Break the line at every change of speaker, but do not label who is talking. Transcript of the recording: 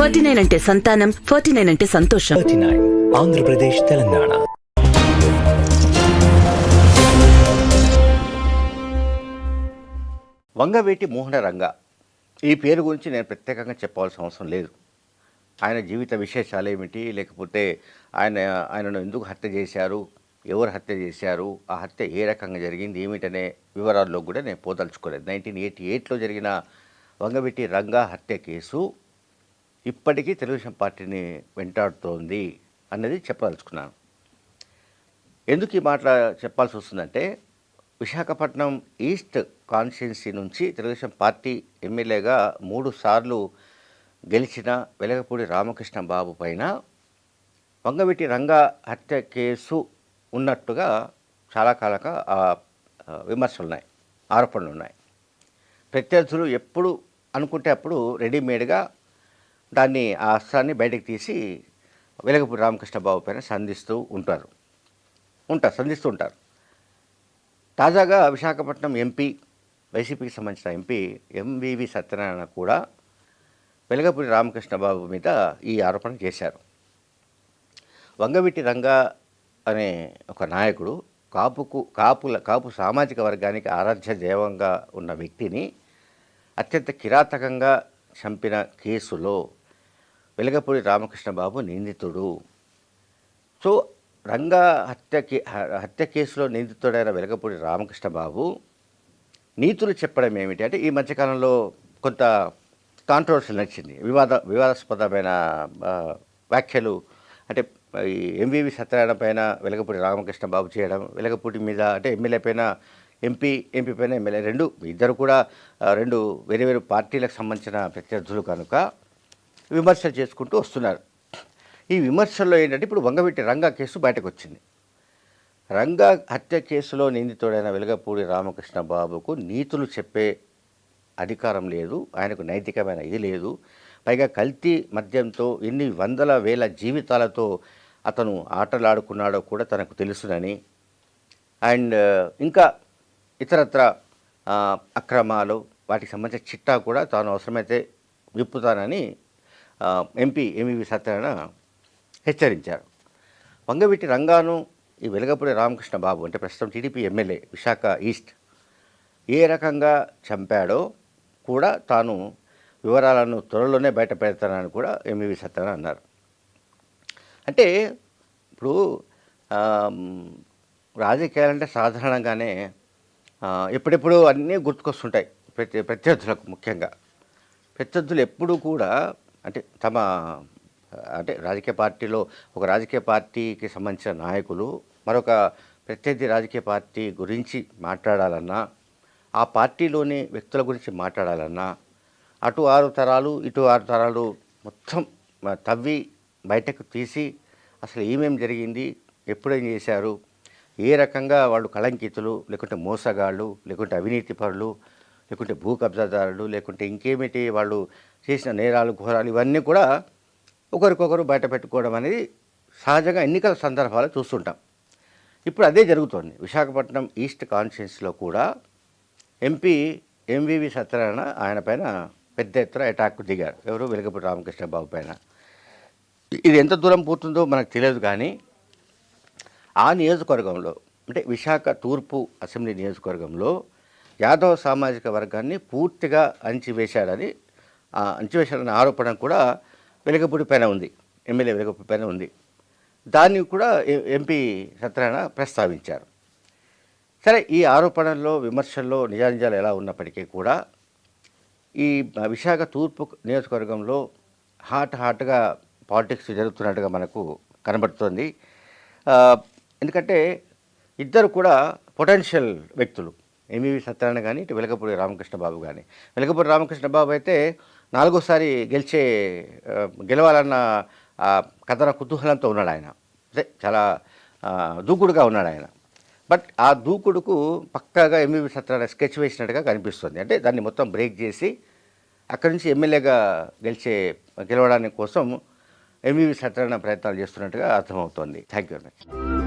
Forty nine అంటే సంతానం forty nine అంటే సంతోషం.
ఆంధ్రప్రదేశ్ తెలంగాణ.
వంగవేటి మోహన రంగ. ఈ పేరు గురించి నేను ప్రత్యేకంగా చెప్పాల్సిన అవసరం లేదు. ఆయన జీవిత విశేషాలు ఏమిటి? లేకపోతే ఆయన ఆయనను ఎందుకు హత్య చేశారు? ఎవరు హత్య చేశారు? ఆ హత్య ఏ రకంగా జరిగింది? ఏమిటనే వివరాల్లో కూడా నేను పోదలుచుకోలేదు. నైన్టీన్ ఎయిటీ ఎయిట్లో జరిగిన వంగవీటి రంగా హత్య కేసు ఇప్పటికీ తెలుగుదేశం పార్టీని వెంటాడుతోంది అన్నది చెప్పదలుచుకున్నాను. ఎందుకు ఈ మాట చెప్పాల్సి వస్తుందంటే విశాఖపట్నం ఈస్ట్ కాన్స్టిట్యున్సీ నుంచి తెలుగుదేశం పార్టీ ఎమ్మెల్యేగా మూడు సార్లు గెలిచిన వెలగపూడి రామకృష్ణ బాబు పైన వంగవీటి రంగ హత్య కేసు ఉన్నట్టుగా చాలా కాలంగా విమర్శలు ఉన్నాయి ఆరోపణలు ఉన్నాయి. ప్రత్యర్థులు ఎప్పుడు అనుకుంటే అప్పుడు రెడీమేడ్గా దాన్ని ఆ అస్త్రాన్ని బయటకు తీసి వెలగపూడి రామకృష్ణ బాబు పైన సంధిస్తూ ఉంటారు. ఉంటారు సంధిస్తూ ఉంటారు. తాజాగా విశాఖపట్నం ఎంపీ వైసీపీకి సంబంధించిన ఎంపీ ఎంవివి సత్యనారాయణ కూడా వెలగపూడి రామకృష్ణ బాబు మీద ఈ ఆరోపణ చేశారు. వంగవిటి రంగా అనే ఒక నాయకుడు కాపుకు కాపుల కాపు సామాజిక వర్గానికి ఆరాధ్య దైవంగా ఉన్న వ్యక్తిని అత్యంత కిరాతకంగా చంపిన కేసులో వెలగపూడి రామకృష్ణ బాబు నిందితుడు. సో రంగా హత్య కే- హత్య కేసులో నిందితుడైన వెలగపూడి రామకృష్ణ బాబు నీతులు చెప్పడం ఏమిటి? అంటే ఈ మధ్యకాలంలో కొంత కాంట్రవర్సీ నచ్చింది వివాద వివాదాస్పదమైన వ్యాఖ్యలు అంటే ఈ ఎంవివి సత్యనారాయణ పైన వెలగపూడి రామకృష్ణ బాబు చేయడం వెలగపూడి మీద అంటే ఎమ్మెల్యే పైన ఎంపీ ఎంపీ పైన ఎమ్మెల్యే రెండు ఇద్దరు కూడా రెండు వేరు వేరు పార్టీలకు సంబంధించిన ప్రత్యర్థులు కనుక విమర్శలు చేసుకుంటూ వస్తున్నారు. ఈ విమర్శల్లో ఏంటంటే ఇప్పుడు వంగవీటి రంగా కేసు బయటకు వచ్చింది రంగా హత్య కేసులో నిందితుడైన వెలగపూడి రామకృష్ణ బాబుకు నీతులు చెప్పే అధికారం లేదు ఆయనకు నైతికమైన ఇది లేదు. పైగా కల్తీ మద్యంతో ఎన్ని వందల వేల జీవితాలతో అతను ఆటలాడుకున్నాడో కూడా తనకు తెలుసునని. అండ్ ఇంకా ఇతరత్ర అక్రమాలు వాటికి సంబంధించిన చిట్టా కూడా తాను అవసరమైతే విప్పుతానని ఎంపీ ఎంవివి సత్యనారాయణ హెచ్చరించారు. వంగవీటి రంగాను ఈ వెలగపూడి రామకృష్ణ బాబు అంటే ప్రస్తుతం టీడీపీ ఎమ్మెల్యే విశాఖ ఈస్ట్ ఏ రకంగా చంపాడో కూడా తాను వివరాలను త్వరలోనే బయట పెడతానని కూడా ఎంవివి సత్యనారాయణ అన్నారు. అంటే ఇప్పుడు రాజకీయాలంటే సాధారణంగానే ఎప్పుడెప్పుడు అన్నీ గుర్తుకొస్తుంటాయి. ప్రతి ప్రత్యర్థులకు ముఖ్యంగా. ప్రత్యర్థులు ఎప్పుడూ కూడా అంటే తమ అంటే రాజకీయ పార్టీలో ఒక రాజకీయ పార్టీకి సంబంధించిన నాయకులు మరొక ప్రత్యర్థి రాజకీయ పార్టీ గురించి మాట్లాడాలన్నా ఆ పార్టీలోని వ్యక్తుల గురించి మాట్లాడాలన్నా అటు ఆరు తరాలు ఇటు ఆరు తరాలు మొత్తం తవ్వి బయటకు తీసి అసలు ఏమేమి జరిగింది ఎప్పుడేం చేశారు ఏ రకంగా వాళ్ళు కళంకితులు లేకుంటే మోసగాళ్ళు లేకుంటే అవినీతి పరులు లేకుంటే భూ కబ్జాదారులు లేకుంటే ఇంకేమిటి వాళ్ళు చేసిన నేరాలు ఘోరాలు ఇవన్నీ కూడా ఒకరికొకరు బయట పెట్టుకోవడం అనేది సహజంగా ఎన్నికల సందర్భాలు చూస్తుంటాం. ఇప్పుడు అదే జరుగుతోంది. విశాఖపట్నం ఈస్ట్ కాన్స్టిట్యున్సీలో కూడా ఎంపీ ఎంవివి సత్యనారాయణ ఆయన పైన పెద్ద ఎత్తున అటాక్ దిగారు. ఎవరు? వెలగపూడి రామకృష్ణ బాబు పైన. ఇది ఎంత దూరం పోతుందో మనకు తెలియదు కానీ ఆ నియోజకవర్గంలో అంటే విశాఖ తూర్పు అసెంబ్లీ నియోజకవర్గంలో యాదవ సామాజిక వర్గాన్ని పూర్తిగా అణిచివేశాడని ఆ అణిచివేశాడనే ఆరోపణ కూడా వెలగపూడి పైన ఉంది. ఎమ్మెల్యే వెలగపూడి పైన ఉంది. దాన్ని కూడా ఎంపీ సత్యనారాయణ ప్రస్తావించారు. సరే ఈ ఆరోపణల్లో విమర్శల్లో నిజానిజాలు ఎలా ఉన్నప్పటికీ కూడా ఈ విశాఖ తూర్పు నియోజకవర్గంలో హాట్ హాట్గా పాలిటిక్స్ జరుగుతున్నట్టుగా మనకు కనబడుతోంది. ఎందుకంటే ఇద్దరు కూడా పొటెన్షియల్ వ్యక్తులు. ఎంవివి సత్యనారాయణ కానీ ఇటు వెలగపూడి రామకృష్ణ బాబు కానీ వెలగపూడి రామకృష్ణ బాబు అయితే నాలుగోసారి గెలిచే గెలవాలన్న కథన కుతూహలంతో ఉన్నాడు ఆయన. అదే చాలా దూకుడుగా ఉన్నాడు ఆయన. బట్ ఆ దూకుడుకు పక్కాగా ఎంబీబీ సత్యనారాయణ స్కెచ్ వేసినట్టుగా కనిపిస్తుంది. అంటే దాన్ని మొత్తం బ్రేక్ చేసి అక్కడి నుంచి ఎమ్మెల్యేగా గెలిచే గెలవడానికి కోసం ఎంబీబీ సత్యనారాయణ ప్రయత్నాలు చేస్తున్నట్టుగా అర్థమవుతోంది. Thank you very much